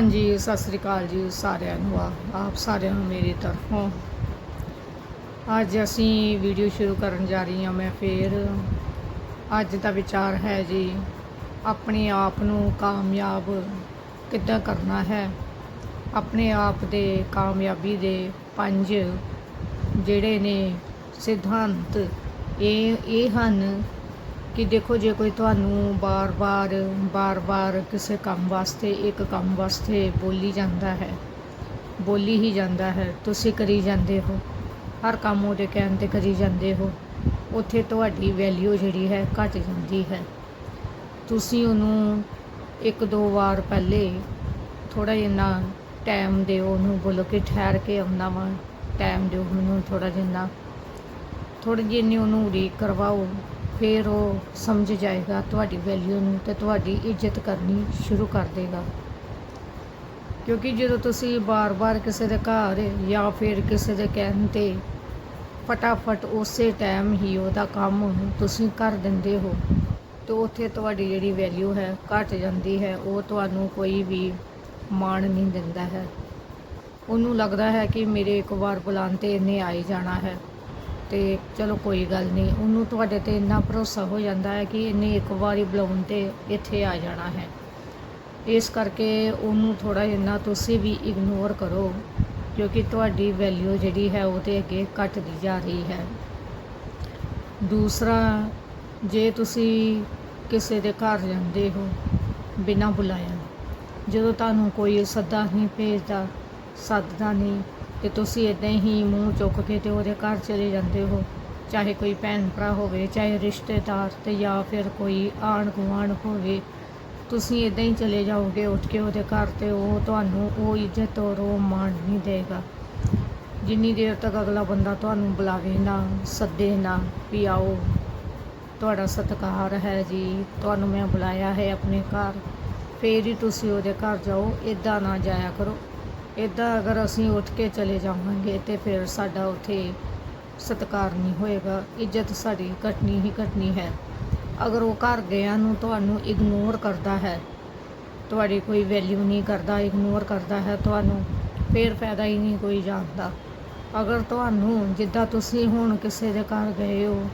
ਹਾਂਜੀ, ਸਤਿ ਸ੍ਰੀ ਅਕਾਲ ਜੀ ਸਾਰਿਆਂ ਨੂੰ, ਆ- ਆਪ ਸਾਰਿਆਂ ਨੂੰ ਮੇਰੀ ਤਰਫੋਂ। ਅੱਜ ਅਸੀਂ ਵੀਡੀਓ ਸ਼ੁਰੂ ਕਰਨ ਜਾ ਰਹੀ ਹਾਂ ਮੈਂ ਫੇਰ। ਅੱਜ ਦਾ ਵਿਚਾਰ ਹੈ ਜੀ, ਆਪਣੇ ਆਪ ਨੂੰ ਕਾਮਯਾਬ ਕਿੱਦਾਂ ਕਰਨਾ ਹੈ? ਆਪਣੇ ਆਪ ਦੇ ਕਾਮਯਾਬੀ ਦੇ ਪੰਜ ਜਿਹੜੇ ਨੇ ਸਿਧਾਂਤ, ਇਹ ਇਹ ਹਨ ਕਿ ਦੇਖੋ ਜੇ ਕੋਈ ਤੁਹਾਨੂੰ ਬਾਰ-ਬਾਰ ਬਾਰ-ਬਾਰ ਕਿਸੇ ਕੰਮ ਵਾਸਤੇ, ਇੱਕ ਕੰਮ ਵਾਸਤੇ ਬੋਲੀ ਜਾਂਦਾ ਹੈ, ਬੋਲੀ ਹੀ ਜਾਂਦਾ ਹੈ, ਤੁਸੀਂ ਕਰੀ ਜਾਂਦੇ ਹੋ, ਹਰ ਕੰਮ ਉਹਦੇ ਕਹਿਣ ਤੇ ਕਰੀ ਜਾਂਦੇ ਹੋ, ਉੱਥੇ ਤੁਹਾਡੀ ਵੈਲਿਊ ਜਿਹੜੀ ਹੈ ਘਟ ਜਾਂਦੀ ਹੈ। ਤੁਸੀਂ ਉਹਨੂੰ ਇੱਕ ਦੋ ਵਾਰ ਪਹਿਲੇ ਥੋੜਾ ਜਿਹਾ ਟਾਈਮ ਦਿਓ, ਉਹਨੂੰ ਬੋਲੋ ਕਿ ਠਹਿਰ ਕੇ ਆਉਣਾ ਵਾ ਟਾਈਮ ਦਿਓ ਉਹਨੂੰ ਥੋੜਾ ਜਿਹਾ ਥੋੜੀ ਜਿਹੀ ਉਹਨੂੰ ਉਡੀਕ ਕਰਵਾਓ ਫਿਰ ਉਹ ਸਮਝ ਜਾਏਗਾ ਤੁਹਾਡੀ ਵੈਲਿਊ ਨੂੰ ਤੇ ਤੁਹਾਡੀ ਇੱਜ਼ਤ ਕਰਨੀ ਸ਼ੁਰੂ ਕਰ ਦੇਗਾ। ਕਿਉਂਕਿ ਜਦੋਂ ਤੁਸੀਂ ਬਾਰ-ਬਾਰ ਕਿਸੇ ਦੇ ਘਰ ਜਾਂ ਫਿਰ ਕਿਸੇ ਦੇ ਕਹਿਣ ਤੇ ਫਟਾਫਟ ਉਸੇ ਟਾਈਮ ਹੀ ਉਹਦਾ ਕੰਮ ਤੁਸੀਂ ਕਰ ਦਿੰਦੇ ਹੋ, ਤੇ ਉੱਥੇ ਤੁਹਾਡੀ ਜਿਹੜੀ ਵੈਲਿਊ ਹੈ ਘਟ ਜਾਂਦੀ ਹੈ, ਉਹ ਤੁਹਾਨੂੰ ਕੋਈ ਵੀ ਮਾਣ ਨਹੀਂ ਦਿੰਦਾ ਹੈ। ਉਹਨੂੰ ਲੱਗਦਾ ਹੈ ਕਿ ਮੇਰੇ ਇੱਕ ਵਾਰ ਬੁਲਾਉਣ ਤੇ ਇਹਨੇ ਆ ਹੀ ਜਾਣਾ ਹੈ। ਤੇ ਚਲੋ ਕੋਈ ਗੱਲ ਨਹੀਂ, ਉਹਨੂੰ ਤੁਹਾਡੇ ਤੇ ਇੰਨਾ ਭਰੋਸਾ ਹੋ ਜਾਂਦਾ ਹੈ ਕਿ ਇਹਨੇ ਇੱਕ ਵਾਰੀ ਬੁਲਾਉਣ ਤੇ ਇੱਥੇ ਆ ਜਾਣਾ ਹੈ। ਇਸ ਕਰਕੇ ਉਹਨੂੰ ਥੋੜਾ ਜਿੰਨਾ ਤੁਸੀਂ ਵੀ ਇਗਨੋਰ ਕਰੋ, ਕਿਉਂਕਿ ਤੁਹਾਡੀ ਵੈਲਿਊ ਜਿਹੜੀ ਹੈ ਉਹ ਤੇ ਅੱਗੇ ਘਟਦੀ ਜਾ ਰਹੀ ਹੈ। ਦੂਸਰਾ, ਜੇ ਤੁਸੀਂ ਕਿਸੇ ਦੇ ਘਰ ਜਾਂਦੇ ਹੋ ਬਿਨਾਂ ਬੁਲਾਇਆ, ਜਦੋਂ ਤੁਹਾਨੂੰ ਕੋਈ ਸੱਦਾ ਨਹੀਂ ਭੇਜਦਾ, ਸੱਦਦਾ ਨਹੀਂ ਤੇ ਤੁਸੀਂ ਇਦਾਂ ਹੀ ਮੂੰਹ ਚੁੱਕ ਕੇ ਤੇ ਉਹਦੇ ਘਰ ਚਲੇ ਜਾਂਦੇ ਹੋ, ਚਾਹੇ ਕੋਈ ਭੈਣ ਭਰਾ ਹੋਵੇ, ਚਾਹੇ ਰਿਸ਼ਤੇਦਾਰ ਤੇ ਜਾਂ ਫਿਰ ਕੋਈ ਆਣ ਗੁਆਂਢ ਹੋਵੇ। ਤੁਸੀਂ ਇਦਾਂ ਹੀ ਚਲੇ ਜਾਓਗੇ, ਉੱਠ ਕੇ ਉਹਦੇ ਘਰ ਤੇ ਉਹ ਤੁਹਾਨੂੰ ਉਹ ਇੱਜ਼ਤ ਔਰ ਉਹ ਮਾਣ ਨਹੀਂ ਦੇਗਾ। ਜਿੰਨੀ ਦੇਰ ਤੱਕ ਅਗਲਾ ਬੰਦਾ ਤੁਹਾਨੂੰ ਬੁਲਾਵੇ ਨਾ, ਸੱਦੇ ਨਾ ਵੀ ਆਓ, ਤੁਹਾਡਾ ਸਤਿਕਾਰ ਹੈ ਜੀ, ਤੁਹਾਨੂੰ ਮੈਂ ਬੁਲਾਇਆ ਹੈ ਆਪਣੇ ਘਰ, ਫੇਰ ਹੀ ਤੁਸੀਂ ਉਹਦੇ ਘਰ ਜਾਓ ਇਦਾਂ ਨਾ ਜਾਇਆ ਕਰੋ। ਇਦਾਂ ਅਗਰ ਅਸੀਂ ਉੱਠ ਕੇ ਚਲੇ ਜਾਵਾਂਗੇ ਤੇ ਫਿਰ ਸਾਡਾ ਉੱਥੇ ਸਤਿਕਾਰ ਨਹੀਂ ਹੋਏਗਾ, ਇੱਜ਼ਤ ਸਾਡੀ ਘਟਣੀ ਹੀ ਘਟਣੀ ਹੈ। ਅਗਰ ਉਹ ਘਰ ਗਿਆ ਨੂੰ ਤੁਹਾਨੂੰ ਇਗਨੋਰ ਕਰਦਾ ਹੈ, ਤੁਹਾਡੀ ਕੋਈ ਵੈਲਿਊ ਨਹੀਂ ਕਰਦਾ ਇਗਨੋਰ ਕਰਦਾ ਹੈ, ਤੁਹਾਨੂੰ ਫਿਰ ਫਾਇਦਾ ਹੀ ਨਹੀਂ ਕੋਈ ਜਾਣਦਾ। ਅਗਰ ਤੁਹਾਨੂੰ ਜਿੱਦਾਂ ਤੁਸੀਂ ਹੁਣ ਕਿਸੇ ਦੇ ਘਰ ਗਏ ਹੋ,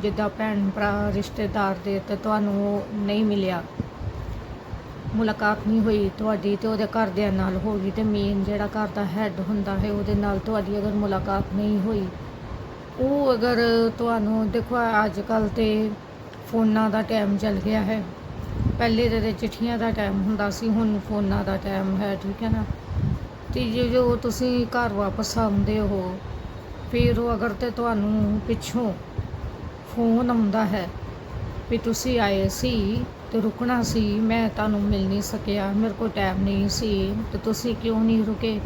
ਜਿੱਦਾਂ ਭੈਣ ਭਰਾ ਰਿਸ਼ਤੇਦਾਰ ਦੇ, ਤੇ ਤੁਹਾਨੂੰ ਉਹ ਨਹੀਂ ਮਿਲਿਆ ਮੁਲਾਕਾਤ ਨਹੀਂ ਹੋਈ ਤੁਹਾਡੀ ਤੇ ਉਹਦੇ ਘਰਦਿਆਂ ਨਾਲ ਹੋ ਗਈ ਤੇ ਮੇਨ ਜਿਹੜਾ ਘਰ ਦਾ ਹੈੱਡ ਹੁੰਦਾ ਹੈ ਉਹਦੇ ਨਾਲ ਤੁਹਾਡੀ ਅਗਰ ਮੁਲਾਕਾਤ ਨਹੀਂ ਹੋਈ। ਉਹ ਅਗਰ ਤੁਹਾਨੂੰ ਦੇਖੋ ਅੱਜ ਕੱਲ ਤੇ ਫੋਨਾਂ ਦਾ ਟਾਈਮ ਚੱਲ ਗਿਆ ਹੈ। ਪਹਿਲੇ ਤੇ ਚਿੱਠੀਆਂ ਦਾ ਟਾਈਮ ਹੁੰਦਾ ਸੀ, ਹੁਣ ਫੋਨਾਂ ਦਾ ਟਾਈਮ ਹੈ, ਠੀਕ ਹੈ ਨਾ? ਤੇ ਜੇ ਜੋ ਤੁਸੀਂ ਘਰ ਵਾਪਸ ਆਉਂਦੇ ਹੋ, ਫਿਰ ਉਹ ਅਗਰ ਤੇ ਤੁਹਾਨੂੰ ਪਿੱਛੋਂ ਫੋਨ ਆਉਂਦਾ ਹੈ ਵੀ ਤੁਸੀਂ ਆਏ ਸੀ ਤੇ ਰੁਕਣਾ ਸੀ, ਮੈਂ ਤੁਹਾਨੂੰ ਮਿਲ ਨਹੀਂ ਸਕਿਆ, ਮੇਰੇ ਕੋਲ ਟਾਈਮ ਨਹੀਂ ਸੀ, ਤੇ ਤੁਸੀਂ ਕਿਉਂ ਨਹੀਂ ਰੁਕੇ?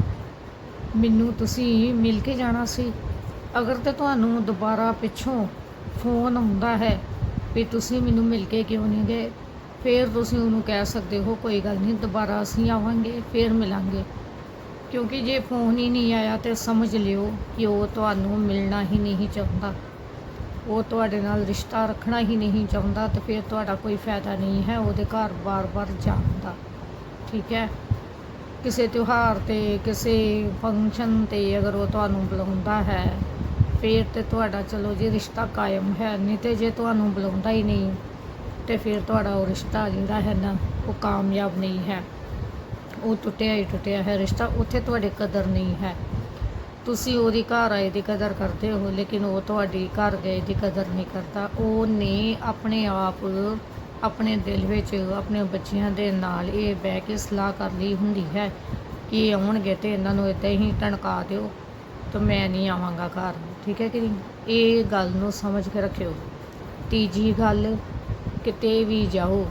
ਮੈਨੂੰ ਤੁਸੀਂ ਮਿਲ ਕੇ ਜਾਣਾ ਸੀ। ਅਗਰ ਤੇ ਤੁਹਾਨੂੰ ਦੁਬਾਰਾ ਪਿੱਛੋਂ ਫੋਨ ਆਉਂਦਾ ਹੈ ਵੀ ਤੁਸੀਂ ਮੈਨੂੰ ਮਿਲ ਕੇ ਕਿਉਂ ਨਹੀਂ ਗਏ, ਫਿਰ ਤੁਸੀਂ ਉਹਨੂੰ ਕਹਿ ਸਕਦੇ ਹੋ, ਕੋਈ ਗੱਲ ਨਹੀਂ, ਦੁਬਾਰਾ ਅਸੀਂ ਆਵਾਂਗੇ, ਫਿਰ ਮਿਲਾਂਗੇ। ਕਿਉਂਕਿ ਜੇ ਫੋਨ ਹੀ ਨਹੀਂ ਆਇਆ ਤੇ ਸਮਝ ਲਿਓ ਕਿ ਉਹ ਤੁਹਾਨੂੰ ਮਿਲਣਾ ਹੀ ਨਹੀਂ ਚਾਹੁੰਦਾ। ਉਹ ਤੁਹਾਡੇ ਨਾਲ ਰਿਸ਼ਤਾ ਰੱਖਣਾ ਹੀ ਨਹੀਂ ਚਾਹੁੰਦਾ ਤੇ ਫਿਰ ਤੁਹਾਡਾ ਕੋਈ ਫਾਇਦਾ ਨਹੀਂ ਹੈ, ਉਹਦੇ ਘਰ ਬਾਰ-ਬਾਰ ਜਾਣ ਦਾ ਠੀਕ ਹੈ? ਕਿਸੇ ਤਿਉਹਾਰ ਤੇ, ਕਿਸੇ ਫੰਕਸ਼ਨ ਤੇ ਅਗਰ ਉਹ ਤੁਹਾਨੂੰ ਬੁਲਾਉਂਦਾ ਹੈ, ਫਿਰ ਤੇ ਤੁਹਾਡਾ ਚਲੋ ਜੀ ਰਿਸ਼ਤਾ ਕਾਇਮ ਹੈ, ਨਹੀਂ ਤੇ ਜੇ ਤੁਹਾਨੂੰ ਬੁਲਾਉਂਦਾ ਹੀ ਨਹੀਂ, ਤੇ ਫਿਰ ਤੁਹਾਡਾ ਉਹ ਰਿਸ਼ਤਾ ਜਿਹੜਾ ਹੈ ਨਾ, ਉਹ ਕਾਮਯਾਬ ਨਹੀਂ ਹੈ। ਉਹ ਟੁੱਟਿਆ ਹੀ ਟੁੱਟਿਆ ਹੈ, ਰਿਸ਼ਤਾ ਉੱਥੇ ਤੁਹਾਡੇ ਕਦਰ ਨਹੀਂ ਹੈ। ਤੁਸੀਂ ਉਹਦੀ ਘਰ ਆਏ ਦੀ ਕਦਰ ਕਰਦੇ ਹੋ, ਲੇਕਿਨ ਉਹ ਤੁਹਾਡੀ ਘਰ ਗਏ ਦੀ ਕਦਰ ਨਹੀਂ ਕਰਦਾ। ਉਹਨੇ ਆਪਣੇ ਆਪ, ਆਪਣੇ ਦਿਲ ਵਿੱਚ, ਆਪਣੇ ਬੱਚਿਆਂ ਦੇ ਨਾਲ ਇਹ ਬਹਿ ਕੇ ਸਲਾਹ ਕਰ ਲਈ ਹੁੰਦੀ ਹੈ ਕਿ ਇਹ ਆਉਣਗੇ ਤੇ ਇਹਨਾਂ ਨੂੰ ਇਦਾਂ ਹੀ ਟਣਕਾ ਦਿਓ ਤਾਂ ਮੈਂ ਨਹੀਂ ਆਵਾਂਗਾ ਘਰ। ਠੀਕ ਹੈ ਕਿ ਨਹੀਂ? ਇਹ ਗੱਲ ਨੂੰ ਸਮਝ ਕੇ ਰੱਖਿਓ। ਤੀਜੀ ਗੱਲ, ਕਿਤੇ ਵੀ ਜਾਓ,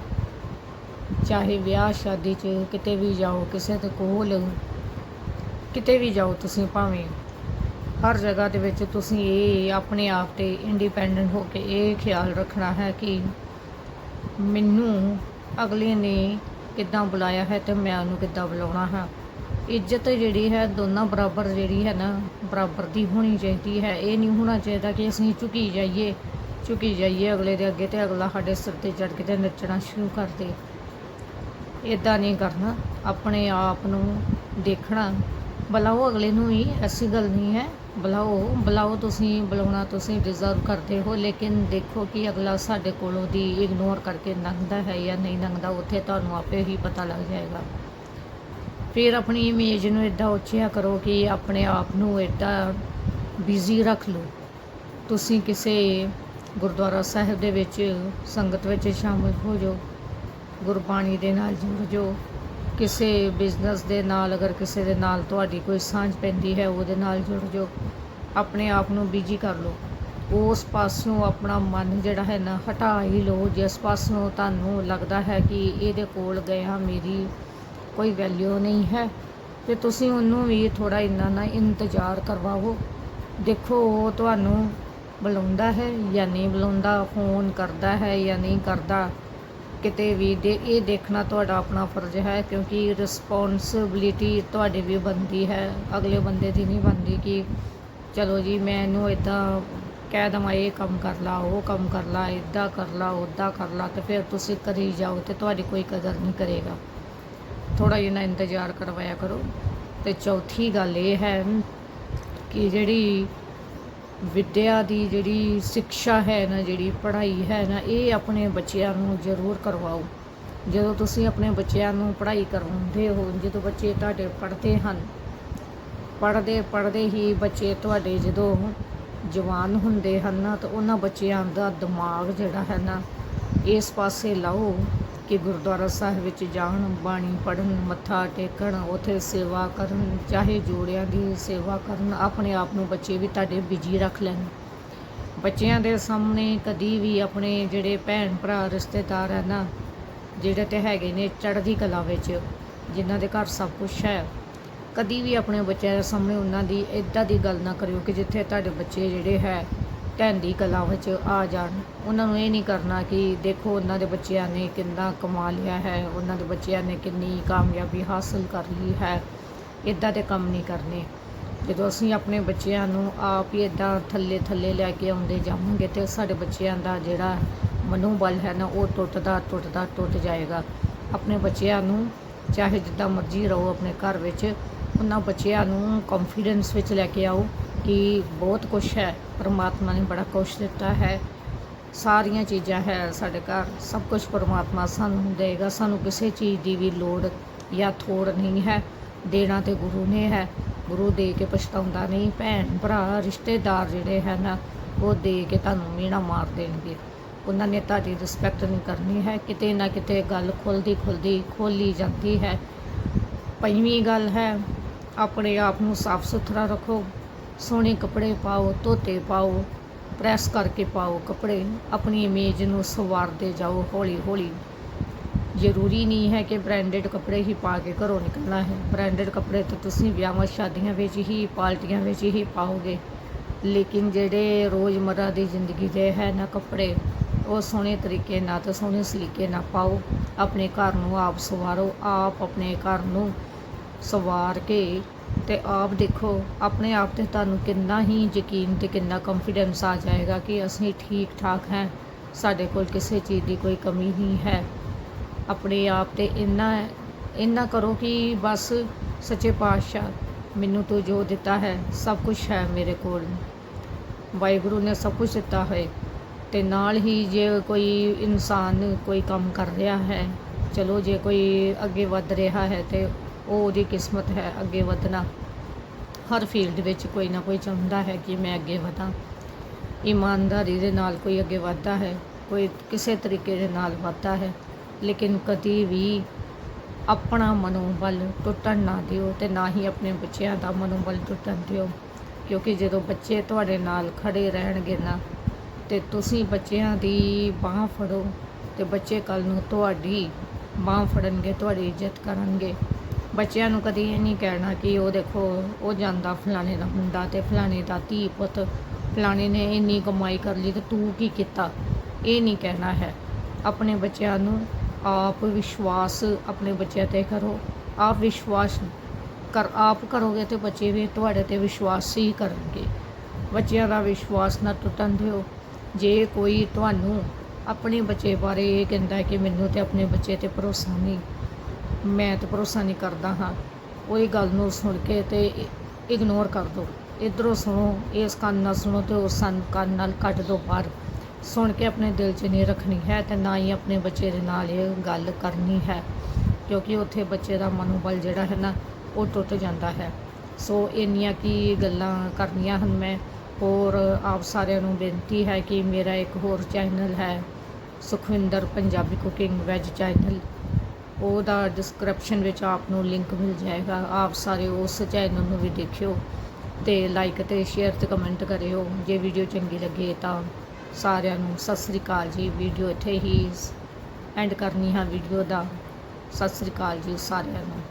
ਚਾਹੇ ਵਿਆਹ, ਸ਼ਾਦੀ 'ਚ ਕਿਤੇ ਵੀ ਜਾਓ, ਕਿਸੇ ਦੇ ਕੋਲ, ਕਿਤੇ ਵੀ ਜਾਓ ਤੁਸੀਂ ਭਾਵੇਂ ਹਰ ਜਗ੍ਹਾ ਦੇ ਵਿੱਚ ਤੁਸੀਂ ਇਹ ਆਪਣੇ ਆਪ ਤੇ ਇੰਡੀਪੈਂਡੈਂਟ ਹੋ ਕੇ ਇਹ ਖਿਆਲ ਰੱਖਣਾ ਹੈ ਕਿ ਮੈਨੂੰ ਅਗਲੇ ਨੇ ਕਿੱਦਾਂ ਬੁਲਾਇਆ ਹੈ ਤੇ ਮੈਂ ਉਹਨੂੰ ਕਿੱਦਾਂ ਬੁਲਾਉਣਾ ਹੈ। ਇੱਜ਼ਤ ਜਿਹੜੀ ਹੈ, ਦੋਨਾਂ ਬਰਾਬਰ ਜਿਹੜੀ ਹੈ ਨਾ, ਬਰਾਬਰ ਦੀ ਹੋਣੀ ਚਾਹੀਦੀ ਹੈ। ਇਹ ਨਹੀਂ ਹੋਣਾ ਚਾਹੀਦਾ ਕਿ ਅਸੀਂ ਝੁਕੀ ਜਾਈਏ ਝੁਕੀ ਜਾਈਏ ਅਗਲੇ ਦੇ ਅੱਗੇ ਤੇ ਅਗਲਾ ਸਾਡੇ ਸਿਰ ਤੇ ਚੜ ਕੇ ਤੇ ਨੱਚਣਾ ਸ਼ੁਰੂ ਕਰ ਦੇ। ਇਦਾਂ ਨਹੀਂ ਕਰਨਾ। ਆਪਣੇ ਆਪ ਨੂੰ ਦੇਖਣਾ। ਭਲਾ ਉਹ ਅਗਲੇ ਨੂੰ ਹੀ ਐਸੀ ਗੱਲ ਨਹੀਂ ਹੈ ਬੁਲਾਓ ਬੁਲਾਓ ਤੁਸੀਂ, ਬੁਲਾਉਣਾ ਤੁਸੀਂ ਡਿਜ਼ਰਵ ਕਰਦੇ ਹੋ, ਲੇਕਿਨ ਦੇਖੋ ਕਿ ਅਗਲਾ ਸਾਡੇ ਕੋਲੋਂ ਦੀ ਇਗਨੋਰ ਕਰਕੇ ਲੰਘਦਾ ਹੈ ਜਾਂ ਨਹੀਂ ਲੰਘਦਾ ਉੱਥੇ ਤੁਹਾਨੂੰ ਆਪੇ ਹੀ ਪਤਾ ਲੱਗ ਜਾਏਗਾ। ਫਿਰ ਆਪਣੀ ਇਮੇਜ ਨੂੰ ਇਦਾਂ ਉੱਚਿਆ ਕਰੋ ਕਿ ਆਪਣੇ ਆਪ ਨੂੰ ਇਦਾਂ ਬਿਜ਼ੀ ਰੱਖ ਲਓ। ਤੁਸੀਂ ਕਿਸੇ ਗੁਰਦੁਆਰਾ ਸਾਹਿਬ ਦੇ ਵਿੱਚ ਸੰਗਤ ਵਿੱਚ ਸ਼ਾਮਲ ਹੋ ਜਾਓ, ਗੁਰਬਾਣੀ ਦੇ ਨਾਲ ਜੁੜ ਜਾਓ। ਕਿਸੇ ਬਿਜ਼ਨਸ ਦੇ ਨਾਲ, ਅਗਰ ਕਿਸੇ ਦੇ ਨਾਲ ਤੁਹਾਡੀ ਕੋਈ ਸਾਂਝ ਪੈਂਦੀ ਹੈ, ਉਹਦੇ ਨਾਲ ਜੁੜ ਜਾਓ। ਆਪਣੇ ਆਪ ਨੂੰ ਬਿਜ਼ੀ ਕਰ ਲਓ। ਉਸ ਪਾਸੋਂ ਆਪਣਾ ਮਨ ਜਿਹੜਾ ਹੈ ਨਾ, ਹਟਾ ਹੀ ਲਓ। ਜਿਸ ਪਾਸੋਂ ਤੁਹਾਨੂੰ ਲੱਗਦਾ ਹੈ ਕਿ ਇਹਦੇ ਕੋਲ ਗਿਆ, ਮੇਰੀ ਕੋਈ ਵੈਲਿਊ ਨਹੀਂ ਹੈ, ਤੇ ਤੁਸੀਂ ਉਹਨੂੰ ਵੀ ਥੋੜਾ ਇੰਨਾ ਨਾ ਇੰਤਜ਼ਾਰ ਕਰਵਾਓ। ਦੇਖੋ, ਉਹ ਤੁਹਾਨੂੰ ਬੁਲਾਉਂਦਾ ਹੈ ਜਾਂ ਨਹੀਂ ਬੁਲਾਉਂਦਾ, ਫੋਨ ਕਰਦਾ ਹੈ ਜਾਂ ਨਹੀਂ ਕਰਦਾ। ਕਿਤੇ ਵੀ ਦੇ, ਇਹ ਦੇਖਣਾ ਤੁਹਾਡਾ ਆਪਣਾ ਫਰਜ਼ ਹੈ ਕਿਉਂਕਿ ਰਿਸਪੌਂਸਿਬਿਲਿਟੀ ਤੁਹਾਡੀ ਵੀ ਬਣਦੀ ਹੈ। ਅਗਲੇ ਬੰਦੇ ਦੀ ਨਹੀਂ ਬਣਦੀ ਕਿ ਚਲੋ ਜੀ, ਮੈਨੂੰ ਇਦਾਂ ਕਹਿ ਦਵਾਂ, ਇਹ ਕੰਮ ਕਰ ਲਾ, ਉਹ ਕੰਮ ਕਰ ਲਾ ਇਦਾਂ ਕਰ ਲਾ ਉੱਦਾਂ ਕਰ ਲਾ ਤੇ ਫਿਰ ਤੁਸੀਂ ਕਰੀ ਜਾਓ ਤੇ ਤੁਹਾਡੀ ਕੋਈ ਕਦਰ ਨਹੀਂ ਕਰੇਗਾ। ਥੋੜਾ ਜਿਹਾ ਇੰਤਜ਼ਾਰ ਕਰਵਾਇਆ ਕਰੋ। ਤੇ ਚੌਥੀ ਗੱਲ ਇਹ ਹੈ ਕਿ ਜਿਹੜੀ ਵਿੱਦਿਆ ਦੀ ਜਿਹੜੀ ਸਿੱਖਿਆ ਹੈ ਨਾ, ਜਿਹੜੀ ਪੜ੍ਹਾਈ ਹੈ ਨਾ, ਇਹ ਆਪਣੇ ਬੱਚਿਆਂ ਨੂੰ ਜ਼ਰੂਰ ਕਰਵਾਓ। ਜਦੋਂ ਤੁਸੀਂ ਆਪਣੇ ਬੱਚਿਆਂ ਨੂੰ ਪੜ੍ਹਾਈ ਕਰਵਾਉਂਦੇ ਹੋ, ਜਦੋਂ ਬੱਚੇ ਤੁਹਾਡੇ ਪੜ੍ਹਦੇ ਹਨ, ਪੜ੍ਹਦੇ ਪੜ੍ਹਦੇ ਹੀ ਬੱਚੇ ਤੁਹਾਡੇ ਜਦੋਂ ਜਵਾਨ ਹੁੰਦੇ ਹਨ ਨਾ, ਤਾਂ ਉਹਨਾਂ ਬੱਚਿਆਂ ਦਾ ਦਿਮਾਗ ਜਿਹੜਾ ਹੈ ਨਾ, ਇਸ ਪਾਸੇ ਲਾਓ। ਕਿ ਗੁਰਦੁਆਰਾ ਸਾਹਿਬ ਵਿੱਚ ਜਾਣ, ਬਾਣੀ ਪੜਨ ਮੱਥਾ ਟੇਕਣ, ਉੱਥੇ ਸੇਵਾ ਕਰਨ, ਚਾਹੇ ਜੋੜਿਆਂ ਦੀ ਸੇਵਾ ਕਰਨ, ਆਪਣੇ ਆਪ ਨੂੰ ਬੱਚੇ ਵੀ ਤੁਹਾਡੇ ਬਿਜ਼ੀ ਰੱਖ ਲੈਣ। ਬੱਚਿਆਂ ਦੇ ਸਾਹਮਣੇ ਕਦੀ ਵੀ ਆਪਣੇ ਜਿਹੜੇ ਭੈਣ ਭਰਾ, ਰਿਸ਼ਤੇਦਾਰ ਹੈ ਨਾ, ਜਿਹੜੇ ਤੇ ਹੈਗੇ ਨੇ ਚੜ੍ਹਦੀ ਕਲਾ ਵਿੱਚ, ਜਿਨ੍ਹਾਂ ਦੇ ਘਰ ਸਭ ਕੁਝ ਹੈ, ਕਦੀ ਵੀ ਆਪਣੇ ਬੱਚਿਆਂ ਦੇ ਸਾਹਮਣੇ ਉਹਨਾਂ ਦੀ ਇਦਾਂ ਦੀ ਗੱਲ ਨਾ ਕਰਿਓ ਕਿ ਜਿੱਥੇ ਤੁਹਾਡੇ ਬੱਚੇ ਜਿਹੜੇ ਹੈ ਢੈਂਦੀ ਕਲਾ ਵਿੱਚ ਆ ਜਾਣ। ਉਹਨਾਂ ਨੂੰ ਇਹ ਨਹੀਂ ਕਰਨਾ ਕਿ ਦੇਖੋ ਉਹਨਾਂ ਦੇ ਬੱਚਿਆਂ ਨੇ ਕਿੰਨਾ ਕਮਾ ਲਿਆ ਹੈ, ਉਹਨਾਂ ਦੇ ਬੱਚਿਆਂ ਨੇ ਕਿੰਨੀ ਕਾਮਯਾਬੀ ਹਾਸਲ ਕਰ ਲਈ ਹੈ। ਇਦਾਂ ਦੇ ਕੰਮ ਨਹੀਂ ਕਰਨੇ। ਜਦੋਂ ਅਸੀਂ ਆਪਣੇ ਬੱਚਿਆਂ ਨੂੰ ਆਪ ਹੀ ਇਦਾਂ ਥੱਲੇ ਥੱਲੇ ਲੈ ਕੇ ਆਉਂਦੇ ਜਾਵਾਂਗੇ ਤੇ ਸਾਡੇ ਬੱਚਿਆਂ ਦਾ ਜਿਹੜਾ ਮਨੋਬਲ ਹੈ ਨਾ, ਉਹ ਟੁੱਟਦਾ ਟੁੱਟਦਾ ਟੁੱਟ ਜਾਏਗਾ। ਆਪਣੇ ਬੱਚਿਆਂ ਨੂੰ ਚਾਹੇ ਜਿੱਦਾਂ ਮਰਜ਼ੀ ਰਹੋ ਆਪਣੇ ਘਰ ਵਿੱਚ, ਉਹਨਾਂ ਬੱਚਿਆਂ ਨੂੰ ਕੌਨਫੀਡੈਂਸ ਵਿੱਚ ਲੈ ਕੇ ਆਓ। ਕਿ ਬਹੁਤ ਕੁਝ ਹੈ, ਪਰਮਾਤਮਾ ਨੇ ਬੜਾ ਕੁਝ ਦਿੱਤਾ ਹੈ। ਸਾਰੀਆਂ ਚੀਜ਼ਾਂ ਹੈ ਸਾਡੇ ਘਰ, ਸਭ ਕੁਝ ਪਰਮਾਤਮਾ ਸਾਨੂੰ ਦੇਗਾ। ਸਾਨੂੰ ਕਿਸੇ ਚੀਜ਼ ਦੀ ਵੀ ਲੋੜ ਜਾਂ ਥੋੜ ਨਹੀਂ ਹੈ। ਦੇਣਾ ਤੇ ਗੁਰੂ ਨੇ ਹੈ। ਗੁਰੂ ਦੇ ਕੇ ਪਛਤਾਉਂਦਾ ਨਹੀਂ। ਭੈਣ, ਭਰਾ, ਰਿਸ਼ਤੇਦਾਰ ਜਿਹੜੇ ਹੈ ਨਾ, ਉਹ ਦੇ ਕੇ ਤੁਹਾਨੂੰ ਮੀਣਾ ਮਾਰ ਦੇਣਗੇ। ਉਹਨਾਂ ਨੇ ਤੁਹਾਡੀ ਰਿਸਪੈਕਟ ਨਹੀਂ ਕਰਨੀ ਹੈ। ਕਿਤੇ ਨਾ ਕਿਤੇ ਗੱਲ ਖੁੱਲਦੀ ਖੁੱਲਦੀ ਖੋਲੀ ਜਾਂਦੀ ਹੈ। ਪੰਜਵੀਂ ਗੱਲ ਹੈ, ਆਪਣੇ ਆਪ ਨੂੰ ਸਾਫ਼ ਸੁਥਰਾ ਰੱਖੋ। ਸੋਹਣੇ ਕੱਪੜੇ ਪਾਓ, ਧੋਤੇ ਪਾਓ, ਪ੍ਰੈਸ ਕਰਕੇ ਪਾਓ ਕੱਪੜੇ, ਆਪਣੀ ਇਮੇਜ ਨੂੰ ਸਵਾਰਦੇ ਜਾਓ ਹੌਲੀ ਹੌਲੀ। ਜ਼ਰੂਰੀ ਨਹੀਂ ਹੈ ਕਿ ਬ੍ਰਾਂਡਡ ਕੱਪੜੇ ਹੀ ਪਾ ਕੇ ਘਰੋਂ ਨਿਕਲਣਾ ਹੈ। ਬ੍ਰਾਂਡਡ ਕੱਪੜੇ ਤਾਂ ਤੁਸੀਂ ਵਿਆਹਾਂ, ਸ਼ਾਦੀਆਂ ਵਿੱਚ ਹੀ, ਪਾਰਟੀਆਂ ਵਿੱਚ ਹੀ ਪਾਓਗੇ। ਲੇਕਿਨ ਜਿਹੜੇ ਰੋਜ਼ਮਰਾ ਦੀ ਜ਼ਿੰਦਗੀ ਦੇ ਹੈ ਨਾ ਕੱਪੜੇ, ਉਹ ਸੋਹਣੇ ਤਰੀਕੇ ਨਾਲ ਤੇ ਸੋਹਣੇ ਸਲੀਕੇ ਨਾਲ ਪਾਓ। ਆਪਣੇ ਘਰ ਨੂੰ ਆਪ ਸਵਾਰੋ, ਆਪ ਆਪਣੇ ਘਰ ਨੂੰ ਸਵਾਰ ਕੇ ਤੇ ਆਪ ਦੇਖੋ, ਆਪਣੇ ਆਪ ਤੇ ਤੁਹਾਨੂੰ ਕਿੰਨਾ ਹੀ ਯਕੀਨ ਤੇ ਕਿੰਨਾ ਕੰਫੀਡੈਂਸ ਆ ਜਾਏਗਾ ਕਿ ਅਸੀਂ ਠੀਕ ਠਾਕ ਹੈ। ਸਾਡੇ ਕੋਲ ਕਿਸੇ ਚੀਜ਼ ਦੀ ਕੋਈ ਕਮੀ ਨਹੀਂ ਹੈ। ਆਪਣੇ ਆਪ ਤੇ ਇੰਨਾ ਇੰਨਾ ਕਰੋ ਕਿ ਬਸ ਸੱਚੇ ਪਾਤਸ਼ਾਹ ਮੈਨੂੰ ਤੂੰ ਜੋ ਦਿੱਤਾ ਹੈ, ਸਭ ਕੁਝ ਹੈ ਮੇਰੇ ਕੋਲ। ਵਾਹਿਗੁਰੂ ਨੇ ਸਭ ਕੁਝ ਦਿੱਤਾ ਹੈ ਤੇ ਨਾਲ ਹੀ ਜੇ ਕੋਈ ਇਨਸਾਨ ਕੋਈ ਕੰਮ ਕਰ ਰਿਹਾ ਹੈ, ਚਲੋ ਜੇ ਕੋਈ ਅੱਗੇ ਵੱਧ ਰਿਹਾ ਹੈ ਤੇ ਉਹ ਉਹਦੀ ਕਿਸਮਤ ਹੈ ਅੱਗੇ ਵਧਣਾ। ਹਰ ਫੀਲਡ ਵਿੱਚ ਕੋਈ ਨਾ ਕੋਈ ਚਾਹੁੰਦਾ ਹੈ ਕਿ ਮੈਂ ਅੱਗੇ ਵਧਾਂ। ਇਮਾਨਦਾਰੀ ਦੇ ਨਾਲ ਕੋਈ ਅੱਗੇ ਵਧਦਾ ਹੈ, ਕੋਈ ਕਿਸੇ ਤਰੀਕੇ ਦੇ ਨਾਲ ਵਧਦਾ ਹੈ, ਲੇਕਿਨ ਕਦੀ ਵੀ ਆਪਣਾ ਮਨੋਬਲ ਟੁੱਟਣ ਨਾ ਦਿਓ ਤੇ ਨਾ ਹੀ ਆਪਣੇ ਬੱਚਿਆਂ ਦਾ ਮਨੋਬਲ ਟੁੱਟਣ ਦਿਓ। ਕਿਉਂਕਿ ਜਦੋਂ ਬੱਚੇ ਤੁਹਾਡੇ ਨਾਲ ਖੜੇ ਰਹਿਣਗੇ ਨਾ, ਤੇ ਤੁਸੀਂ ਬੱਚਿਆਂ ਦੀ ਬਾਹ ਫੜੋ ਤੇ ਬੱਚੇ ਕੱਲ ਨੂੰ ਤੁਹਾਡੀ ਬਾਹ ਫੜਨਗੇ, ਤੁਹਾਡੀ ਇੱਜ਼ਤ ਕਰਨਗੇ। ਬੱਚਿਆਂ ਨੂੰ ਕਦੀ ਇਹ ਨਹੀਂ ਕਹਿਣਾ ਕਿ ਉਹ ਦੇਖੋ, ਉਹ ਜਾਂਦਾ ਫਲਾਣੇ ਦਾ ਮੁੰਡਾ ਤੇ ਫਲਾਣੇ ਦਾ ਧੀ ਪੁੱਤ, ਫਲਾਣੇ ਨੇ ਇੰਨੀ ਕਮਾਈ ਕਰ ਲਈ ਤੇ ਤੂੰ ਕੀ ਕੀਤਾ? ਇਹ ਨਹੀਂ ਕਹਿਣਾ ਹੈ। ਆਪਣੇ ਬੱਚਿਆਂ ਨੂੰ ਆਪ ਵਿਸ਼ਵਾਸ ਆਪਣੇ ਬੱਚਿਆਂ ਤੇ ਕਰੋ। ਆਪ ਵਿਸ਼ਵਾਸ ਕਰ, ਆਪ ਕਰੋਗੇ ਤੇ ਬੱਚੇ ਵੀ ਤੁਹਾਡੇ ਤੇ ਵਿਸ਼ਵਾਸ ਹੀ ਕਰਨਗੇ। ਬੱਚਿਆਂ ਦਾ ਵਿਸ਼ਵਾਸ ਨਾ ਟੁੱਟਣ ਦਿਓ। ਜੇ ਕੋਈ ਤੁਹਾਨੂੰ ਆਪਣੇ ਬੱਚੇ ਬਾਰੇ ਇਹ ਕਹਿੰਦਾ ਕਿ ਮੈਨੂੰ ਤੇ ਆਪਣੇ ਬੱਚੇ ਤੇ ਭਰੋਸਾ ਨਹੀਂ ਮੈਂ ਤਾਂ ਭਰੋਸਾ ਨਹੀਂ ਕਰਦਾ ਹਾਂ। ਉਹਦੀ ਗੱਲ ਨੂੰ ਸੁਣ ਕੇ ਤੇ ਇਗਨੋਰ ਕਰ ਦਿਓ ਇਧਰੋਂ ਸੁਣੋ, ਇਸ ਕੰਨ ਨਾਲ ਸੁਣੋ ਤੇ ਉਸ ਕੰਨ ਕੰਨ ਨਾਲ ਕੱਢ ਦਿਓ ਬਾਹਰ। ਸੁਣ ਕੇ ਆਪਣੇ ਦਿਲ 'ਚ ਨਹੀਂ ਰੱਖਣੀ ਹੈ ਤੇ ਨਾ ਹੀ ਆਪਣੇ ਬੱਚੇ ਦੇ ਨਾਲ ਇਹ ਗੱਲ ਕਰਨੀ ਹੈ। ਕਿਉਂਕਿ ਉੱਥੇ ਬੱਚੇ ਦਾ ਮਨੋਬਲ ਜਿਹੜਾ ਹੈ ਨਾ, ਉਹ ਟੁੱਟ ਜਾਂਦਾ ਹੈ। ਸੋ ਇੰਨੀਆਂ ਕੀ ਗੱਲਾਂ ਕਰਨੀਆਂ ਹਨ ਮੈਂ। ਹੋਰ ਆਪ ਸਾਰਿਆਂ ਨੂੰ ਬੇਨਤੀ ਹੈ ਕਿ ਮੇਰਾ ਇੱਕ ਹੋਰ ਚੈਨਲ ਹੈ, Sukhwinder Punjabi cooking veg channel. ਉਹਦਾ ਡਿਸਕ੍ਰਿਪਸ਼ਨ ਵਿੱਚ ਆਪ ਨੂੰ ਲਿੰਕ ਮਿਲ ਜਾਏਗਾ। ਆਪ ਸਾਰੇ ਉਸ ਚੈਨਲ ਨੂੰ ਵੀ ਦੇਖਿਓ ਤੇ ਲਾਈਕ ਤੇ ਸ਼ੇਅਰ ਤੇ ਕਮੈਂਟ ਕਰਿਓ। ਜੇ ਵੀਡੀਓ ਚੰਗੀ ਲੱਗੇ ਤਾਂ ਸਾਰਿਆਂ ਨੂੰ ਸਤਿ ਸ੍ਰੀ ਅਕਾਲ ਜੀ। ਵੀਡੀਓ ਇੱਥੇ ਹੀ ਐਂਡ ਕਰਨੀ ਹੈ ਵੀਡੀਓ ਦਾ। ਸਤਿ ਸ੍ਰੀ ਅਕਾਲ ਜੀ ਸਾਰਿਆਂ ਨੂੰ।